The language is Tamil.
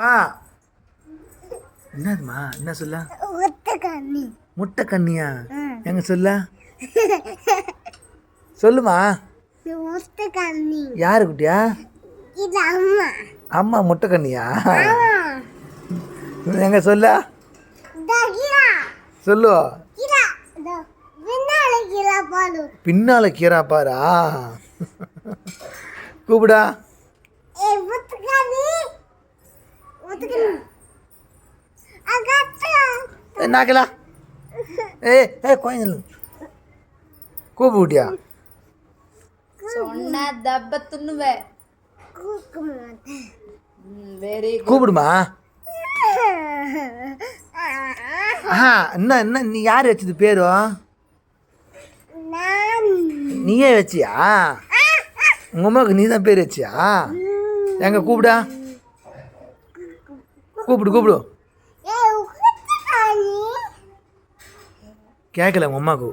பா என்னதுமா என்ன சொல்ல? முட்டை கண்ணியா. எங்க சொல்ல? சொல்லுமா. யாரு குட்டியா? அம்மா. முட்டை கண்ணியா எங்க சொல்ல? இதா கீழா சொல்லு. கீழா இதோ பின்னால கீழா பாடு பின்னால கீரா பாரா? கூப்பிடா ஏ ஒத்தக்கண்ணி ஒத்தக்கண்ணி அகத்தா ஏ நாக்கலா ஏ ஏ குழந்தை கூப்பிட்டியா சொன்னா தப்ப துண்ணுவே கூக்கு மாட்டேன் வெரி கூப்பிடுமா? ஆஹா என்ன என்ன நீ யார் வச்சது பேரு? நான். நீயே வச்சியா? உங்கள் அம்மாவுக்கு நீ தான் பேர் வச்சியா? எங்க கூப்பிடா? கூப்பிடு கூப்பிடு. கேட்கல உங்கள் அம்மாக்கு.